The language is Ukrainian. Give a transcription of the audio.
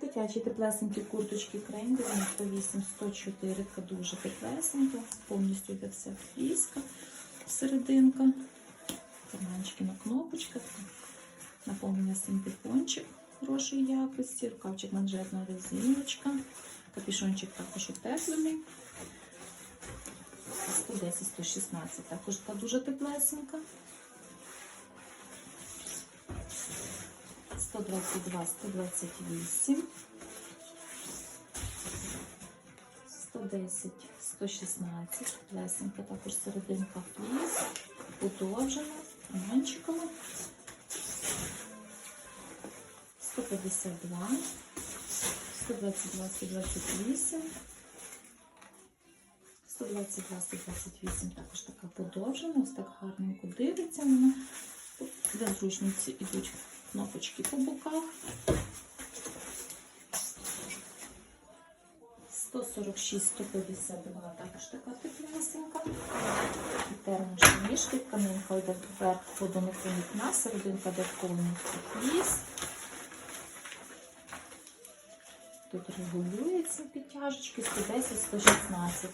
Дитячі теплесенькі курточки кренделі, 108, 104, така дуже теплесенька, повністю йде вся фліска, серединка, карманчики на кнопочках, наповнення синтепончик хорошої якості, рукавчик манжетна резиночка, капюшончик також утеплений. 110-116, також така дуже теплесенька. 122, 128, 110, 116, плесенька, також серединка фліс, подовжена, романчикова, 152, 122, 128, 122, 128, також така подовжена, ось так гарненько дивиться вона. Для зручниці йдуть кнопочки по боках. 146, 152, також така теплесенька. Термошні ніжки, тканинка йде вверх водоноконі на серединка де повністю фліс. Тут регулюється підтяжечки 110, 116.